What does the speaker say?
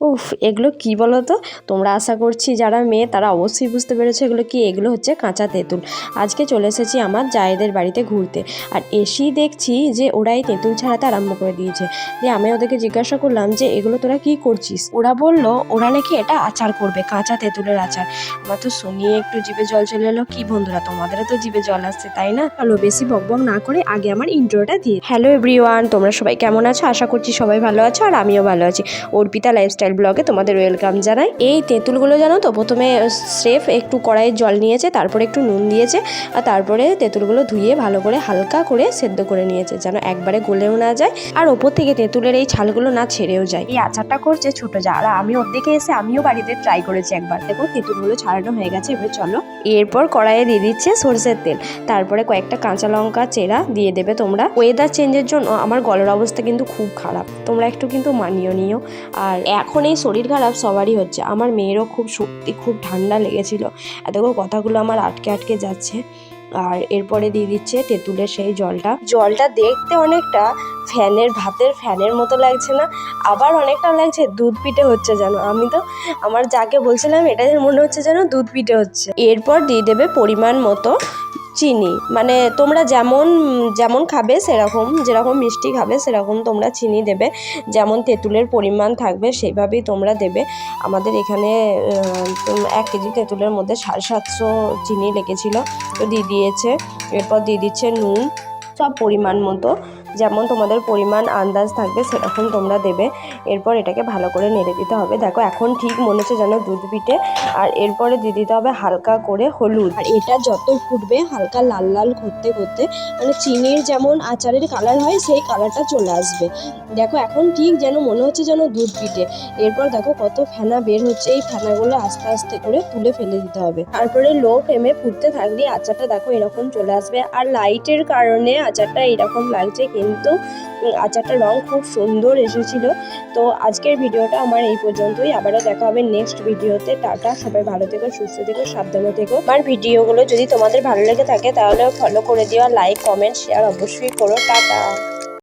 উফ, এগুলো কি বলো তো তোমরা আশা করছি যারা মেয়ে, তারা অবশ্যই বুঝতে পেরেছ এগুলো কি? এগুলো হচ্ছে কাঁচা তেঁতুল। আজকে চলে এসেছি আমার জায়েদের বাড়িতে ঘুরতে। আর এসেই দেখছি যে ওরাই তেঁতুল ছাড়াতে আরম্ভ করে দিয়েছে। দিয়ে আমি ওদেরকে জিজ্ঞাসা করলাম যে, এগুলো তোরা কি করছিস? ওরা বলল, ওরা নাকি এটা আচার করবে, কাঁচা তেঁতুলের আচার। আমার তো শুনিয়ে একটু জিভে জল চলে এলো। কি বন্ধুরা, তোমাদেরও তো জিভে জল আসছে, তাই না? চলো বেশি বকবক না করে আগে আমার ইন্ট্রোটা দিয়ে হ্যালো এভরিওয়ান, তোমরা সবাই কেমন আছো? আশা করছি সবাই ভালো আছো, আর আমিও ভালো আছি। অর্পিতা লাইফস্টাইল ব্লগে তোমাদের ওয়েলকাম জানাই। এই তেঁতুলগুলো জানো তো? প্রথমে স্রেফ একটু কড়াইয়ে জল নিয়েছে, তারপরে একটু নুন দিয়েছে, আর তারপরে তেঁতুলগুলো ধুয়ে ভালো করে হালকা করে সেদ্ধ করে নিয়েছে, যেন একবারে গলেও না যায়। আর ওপর থেকে তেঁতুলের এই ছালগুলো না ছেড়েও যায়। এই আচারটা করছে ছোট যা, আর আমি ওর দিকে এসে আমিও বাড়িতে ট্রাই করেছি একবার। দেখো, তেঁতুলগুলো ছাড়ানো হয়ে গেছে, এবার চলো। এরপর কড়াইয়ে দিয়ে দিচ্ছে সরষের তেল। তারপরে কয়েকটা কাঁচা লঙ্কা, চেরা দিয়ে দেবে তোমরা। ওয়েদার চেঞ্জের জন্য আমার গলার অবস্থা কিন্তু খুব খারাপ। তোমরা একটু কিন্তু মানিয়ে নিও। আর এখন এই শরীর খারাপ সবারই হচ্ছে। আমার মেয়েরও খুব সত্যি খুব ঠান্ডা লেগেছিল। দেখো কথাগুলো আমার আটকে আটকে যাচ্ছে। আর এরপরে দিয়ে দিচ্ছে তেঁতুলের সেই জলটা। জলটা দেখতে অনেকটা ফ্যানের ভাতের ফ্যানের মতো লাগছে না, আবার অনেকটা লাগছে দুধ পিঠে হচ্ছে যেন। আমি তো আমার যাকে বলছিলাম এটা মনে হচ্ছে যেন দুধ পিঠে হচ্ছে। এরপর দিয়ে দেবে পরিমাণ মতো চিনি। মানে তোমরা যেমন যেমন খাবে সেরকম, যেরকম মিষ্টি খাবে সেরকম তোমরা চিনি দেবে। যেমন তেঁতুলের পরিমাণ থাকবে সেইভাবেই তোমরা দেবে। আমাদের এখানে এক কেজি তেঁতুলের মধ্যে সাড়ে সাতশো চিনি লেগেছিলো। তো দিয়ে দিয়েছে। এরপর দিয়ে দিচ্ছে নুন। সব পরিমাণ মতো। যেমন তোমাদের পরিমাণ, আন্দাজ থাকবে, সেরকম তোমরা দেবে। এরপর এটাকে ভালো করে নেড়ে দিতে হবে। দেখো, এখন ঠিক মনে হচ্ছে যেন দুধ পিঠে। আর এরপরে দিয়ে দিতে হবে হালকা করে হলুদ। আর এটা যত ফুটবে, হালকা লাল লাল করতে করতে মানে চিনির যেমন আচারের কালার হয়, সেই কালারটা চলে আসবে। দেখো, এখন ঠিক যেন মনে হচ্ছে যেন দুধ পিঠে। এরপর দেখো কত ফেনা বের হচ্ছে, এই ফেনাগুলো আস্তে আস্তে করে তুলে ফেলে দিতে হবে। তারপরে লো ফ্লেমে ফুটতে থাকলে আচারটা দেখো এরকম চলে আসবে। আর লাইটের কারণে আচারটা এরকম লাগছে কিন্তু আচারটা রং খুব সুন্দর এসেছিল। তো আজকের ভিডিওটা আমার এই পর্যন্তই। আবারও দেখা হবে নেক্সট ভিডিওতে। টাটা, সবাই ভালো থেকো, সুস্থ থেকো, সাবধানে থেকো। আমার ভিডিওগুলো যদি তোমাদের ভালো লেগে থাকে তাহলে ফলো করে দিও। লাইক কমেন্ট শেয়ার অবশ্যই করো। টাটা!